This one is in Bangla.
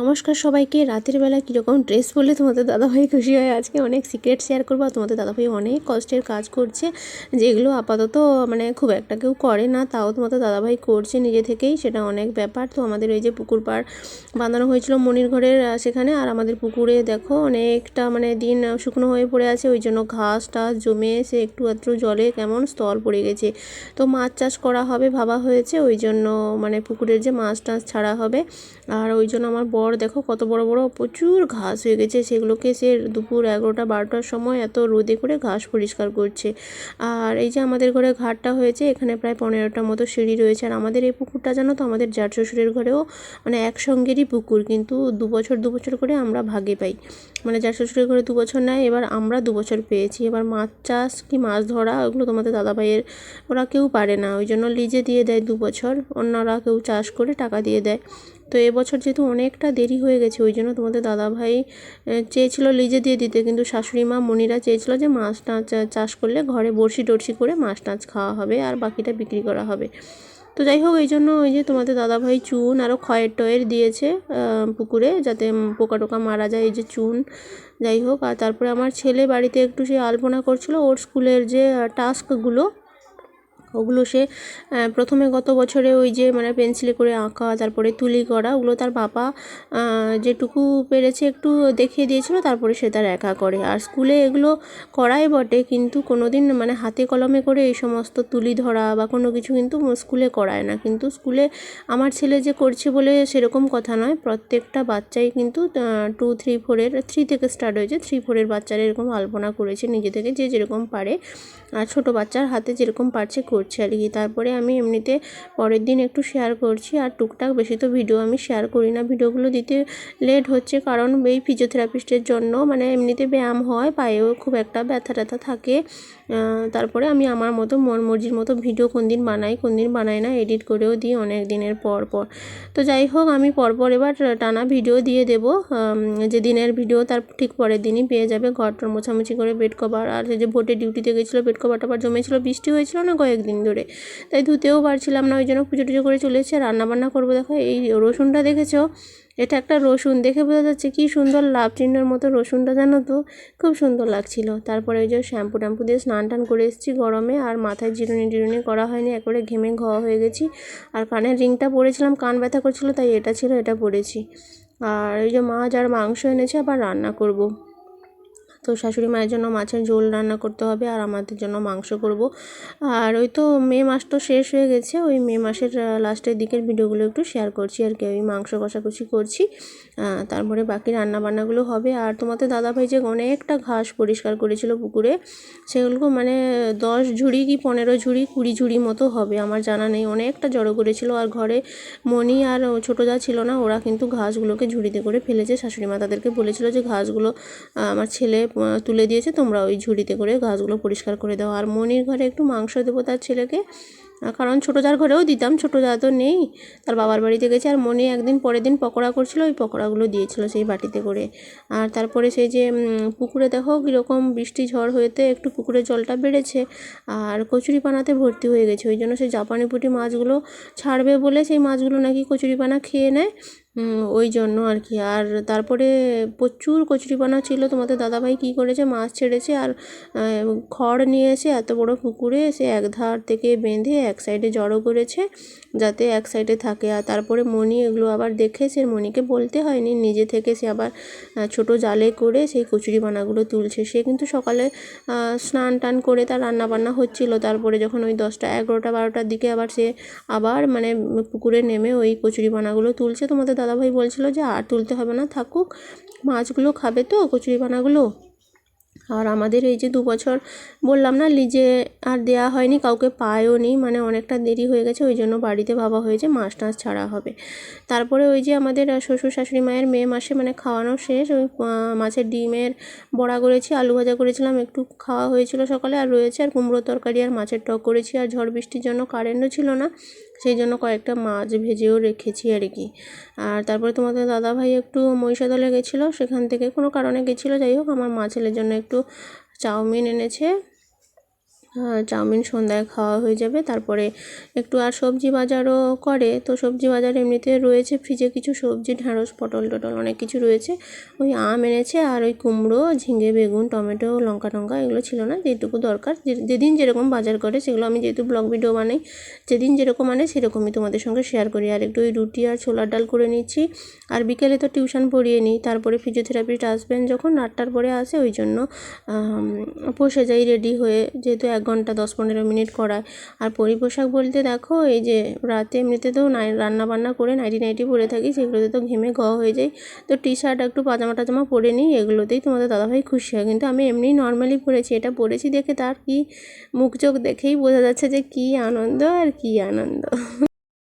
নমস্কার সবাইকে। রাতের বেলা কীরকম ড্রেস পরলে তোমাদের দাদাভাই খুশি হয় আজকে অনেক সিক্রেট শেয়ার করব তোমাদের দাদাভাই অনেক কষ্টের কাজ করছে, যেগুলো আপাতত মানে খুব একটা কেউ করে না, তাও তোমাদের দাদাভাই করছে নিজে থেকেই, সেটা অনেক ব্যাপার। তো আমাদের ওই যে পুকুর পাড় বাঁধানো হয়েছিল মনির ঘরের সেখানে, আর আমাদের পুকুরে দেখো অনেকটা মানে দিন শুকনো হয়ে পড়ে আছে, ওই জন্য ঘাস টাস জমে সে একটু একটু জলে কেমন স্তর পড়ে গেছে। তো মাছ চাষ করা হবে ভাবা হয়েছে, ওই জন্য মানে পুকুরের যে মাছ টাছ ছাড়া হবে, আর ওই জন্য আমার বর দেখো কত বড় বড় প্রচুর ঘাস হয়ে গেছে। সেগুলোকে সে দুপুর এগারোটা, বারোটার সময় এত রোদে করে ঘাস পরিষ্কার করছে। আর এই যে আমাদের ঘরে ঘাটটা হয়েছে, এখানে প্রায় পনেরোটার মতো সিঁড়ি রয়েছে। আর আমাদের এই পুকুরটা জানো তো, আমাদের জাট শ্বশুরের ঘরেও মানে একসঙ্গেরই পুকুর। কিন্তু দু বছর দু বছর করে আমরা ভাগে পাই। মানে জাট শ্বশুরের ঘরে দু বছর নেয় এবার আমরা দু বছর পেয়েছি। এবার মাছ চাষ কি মাছ ধরা, ওগুলো তোমাদের দাদাভাইয়ের, ওরা কেউ পারে না। ওই জন্য লিজে দিয়ে দেয় দু বছর। অন্যরা কেউ চাষ করে টাকা দিয়ে দেয়। তো এবছর যেহেতু অনেকটা দেরি হয়ে গেছে, ওই জন্য তোমাদের দাদাভাই চেয়েছিল লিজে দিয়ে দিতে। কিন্তু শাশুড়ি মা, মনিরা চেয়েছিল যে মাছ টাছ চাষ করলে ঘরে বড়শি টড়শি করে মাছ টাছ খাওয়া হবে আর বাকিটা বিক্রি করা হবে। তো যাই হোক, এই জন্য ওই যে তোমাদের দাদাভাই চুন আরও খয়ের টয়ের দিয়েছে পুকুরে যাতে পোকা টোকা মারা যায়, এই যে চুন। যাই হোক, আর তারপরে আমার ছেলে বাড়িতে একটু সে আলপনা করছিল, ওর স্কুলের যে টাস্কগুলো ওগুলো সে প্রথমে গত বছরে ওই যে মানে পেন্সিলে করে আঁকা, তারপরে তুলি করা, ওগুলো তার বাবা যেটুকু পেরেছে একটু দেখিয়ে দিয়েছিল, তারপরে সে তার একা করে। আর স্কুলে এগুলো করাই বটে, কিন্তু কোনো দিন মানে হাতে কলমে করে এই সমস্ত তুলি ধরা বা কোনো কিছু কিন্তু স্কুলে করায় না। কিন্তু স্কুলে আমার ছেলে যে করছে বলে সেরকম কথা নয়। প্রত্যেকটা বাচ্চাই কিন্তু টু থ্রি ফোরের থ্রি থেকে স্টার্ট হয়েছে। থ্রি ফোরের বাচ্চারা এরকম আলপনা করেছে নিজে থেকে যে যেরকম পারে। আর ছোটো বাচ্চার হাতে যেরকম পারছে করছে। আর কি। তারপরে আমি এমনিতে পরের দিন একটু শেয়ার করছি আর টুকটাক বেশি তো ভিডিও আমি শেয়ার করি না। ভিডিওগুলো দিতে লেট হচ্ছে কারণ এই ফিজিওথেরাপিস্টের জন্য মানে এমনিতে ব্যায়াম হয়, পায়েও খুব একটা ব্যথা ট্যাথা থাকে। তারপরে আমি আমার মতো মন মর্জির মতো ভিডিও কোন দিন বানাই, কোন দিন বানাই না এডিট করেও দিই অনেক দিনের পর পর। তো যাই হোক, আমি পরপর এবার টানা ভিডিও দিয়ে দেবো। যে দিনের ভিডিও তার ঠিক পরের দিনই পেয়ে যাবে। ঘরটার মোছামুছি করে বেড কভার আর যে ভোটে ডিউটিতে গেছিল বেড কভারটা আবার জমেছিলো, বৃষ্টি হয়েছিল না কয়েকদিন? ধরে। তাই ধুতেও পারছিলাম না, ওই জন্য পুজো টুজো করে চলে এসেছে। রান্না বান্না করব, দেখো, এই রসুনটা দেখেছ? এটা একটা রসুন, দেখে বোঝা যাচ্ছে কি সুন্দর লাভ চিহ্নের মতো রসুনটা, জানো তো? খুব সুন্দর লাগছিল। তারপরে ওই যে শ্যাম্পু ট্যাম্পু দিয়ে স্নান টান করে এসেছি গরমে, আর মাথায় জিরুনি টিরুনি করা হয়নি, একবারে ঘেমে ঘোয়া হয়ে গেছি। আর কানের রিংটা পরেছিলাম, কান ব্যথা করছিল, তাই এটা ছিল, এটা পরেছি। আর ওই যে মাছ আর মাংস এনেছে, আবার রান্না করব। তো শাশুড়ি মায়ের জন্য মাছের ঝোল রান্না করতে হবে আর আমাদের জন্য মাংস করব। আর ওই তো মে মাস তো শেষ হয়ে গেছে, ওই মে মাসের লাস্টের দিকের ভিডিওগুলো একটু শেয়ার করছি আর কি, ওই মাংস কষাকষি করছি। তারপরে বাকি রান্না বান্নাগুলো হবে। আর তোমাদের দাদাভাই যে অনেকটা ঘাস পরিষ্কার করেছিল পুকুরে সেগুলো মানে দশ ঝুড়ি কি পনেরো ঝুড়ি, কুড়ি ঝুড়ি মতো হবে, আমার জানা নেই। অনেকটা জড়ো করেছিল আর ঘরে মণি আর ছোটো যা ছিল না, ওরা কিন্তু ঘাসগুলোকে ঝুড়িতে করে ফেলেছে। শাশুড়ি মা তাদেরকে বলেছিল যে ঘাসগুলো আমার ছেলে তুলে দিয়েছে, তোমরা ওই ঝুড়িতে করে গাছগুলো পরিষ্কার করে দাও। আর মনির ঘরে একটু মাংস দেবো তার ছেলেকে। কারণ ছোটো যার ঘরেও দিতাম, ছোটো যা তো নেই। তার বাবার বাড়িতে গেছে আর মনে একদিন পরের দিন পকোড়া করছিল, ওই পকোড়াগুলো দিয়েছিল সেই বাটিতে করে। আর তারপরে সেই যে পুকুরে দেখো কীরকম বৃষ্টি ঝড় হয়েতে একটু পুকুরের জলটা বেড়েছে আর কচুরিপানাতে ভর্তি হয়ে গেছে। ওই জন্য সেই জাপানি পুঁটি মাছগুলো ছাড়বে বলে সেই মাছগুলো নাকি কচুরিপানা খেয়ে নেয়। ওই জন্য আর কি। আর তারপরে প্রচুর কচুরিপানা ছিল। তোমাদের দাদাভাই কী করেছে? মাছ ছেড়েছে আর খড় নিয়ে এসে এত বড় পুকুরে সে এক ধার থেকে বেঁধে এক সাইডে জড়ো করেছে যাতে এক সাইডে থাকে। আর তারপরে মণি এগুলো আবার দেখে সে মণিকে বলতে হয়নি। নিজে থেকে সে আবার ছোট জালে করে সেই কচুরিপানাগুলো তুলছে। সে কিন্তু সকালে স্নান টান করে তার রান্না বান্না হচ্ছিল। তারপরে যখন ওই দশটা, এগারোটা, বারোটার দিকে আবার সে আবার মানে পুকুরে নেমে ওই কচুরিপানাগুলো তুলছে। তোমাদের দাদাভাই বলছিল যে আর তুলতে হবে না, থাকুক। মাছগুলো খাবে তো কচুরিপানাগুলো আর আমাদের এই যে দু বছর বললাম না লিজে আর দেয়া হয়নি, কাউকে পায়ও নি মানে অনেকটা দেরি হয়ে গেছে, ওই জন্য বাড়িতে ভাবা হয়েছে মাছ টাছ ছাড়া হবে। তারপরে ওই যে আমাদের শ্বশুর শাশুড়ি মায়ের মে মাসে মানে খাওয়ানো শেষ, ওই মাছের ডিমের বড়া করেছি, আলু ভাজা করেছিলাম, একটু খাওয়া হয়েছিল সকালে, আর রয়েছে আর কুমড়ো তরকারি আর মাছের টক করেছি, আর ঝড় বৃষ্টির জন্য কারেন্টও ছিল না, সেই জন্য কয়েকটা মাছ ভেজেও রেখেছি আর কি। আর তারপরে তোমাদের দাদাভাই একটু মহিষাদলে গেছিল, সেখান থেকে কোনো কারণে গেছিল, যাই হোক, আমার মা ছেলের জন্য একটু চাউমিন এনেছে। চাউমিন সন্ধ্যায় খাওয়া হয়ে যাবে। তারপরে একটু আর সবজি বাজারও করে। তো সবজি বাজার এমনিতে রয়েছে। ফ্রিজে কিছু সবজি ঢ্যাঁড়স পটল টটল অনেক কিছু রয়েছে। ওই আম এনেছে আর ওই কুমড়ো, ঝিঙে, বেগুন, টমেটো, লঙ্কা টঙ্কা এগুলো ছিল না। যেটুকু দরকার। যেদিন যেরকম বাজার করে সেগুলো আমি যেহেতু ব্লগ ভিডিও বানাই, যেদিন যেরকম আনে সেরকমই তোমাদের সঙ্গে শেয়ার করি। আর একটু ওই রুটি আর ছোলার ডাল করে নিচ্ছি। আর বিকেলে তো টিউশন পড়িয়ে নিই। তারপরে ফিজিওথেরাপিস্ট আসবেন যখন। আটটার পরে আসে। ওই জন্য বসে যাই রেডি হয়ে। যেহেতু এক ঘণ্টা, দশ পনেরো মিনিট করায়। আর পরিপোশাক বলতে দেখো, এই যে রাতে এমনিতে তো রান্না বান্না করে নাইটি নাইটি পরে থাকি, সেগুলোতে তো ঘেমে গ হয়ে যায়। তো টি শার্ট একটু পাজামা টাজামা পরে নিই, এগুলোতেই তোমাদের দাদাভাই খুশি হয়। কিন্তু আমি এমনি নর্মালি পরেছি, এটা পরেছি দেখে তার কি মুখ চোখ দেখেই বোঝা যাচ্ছে যে কি আনন্দ আর কি আনন্দ।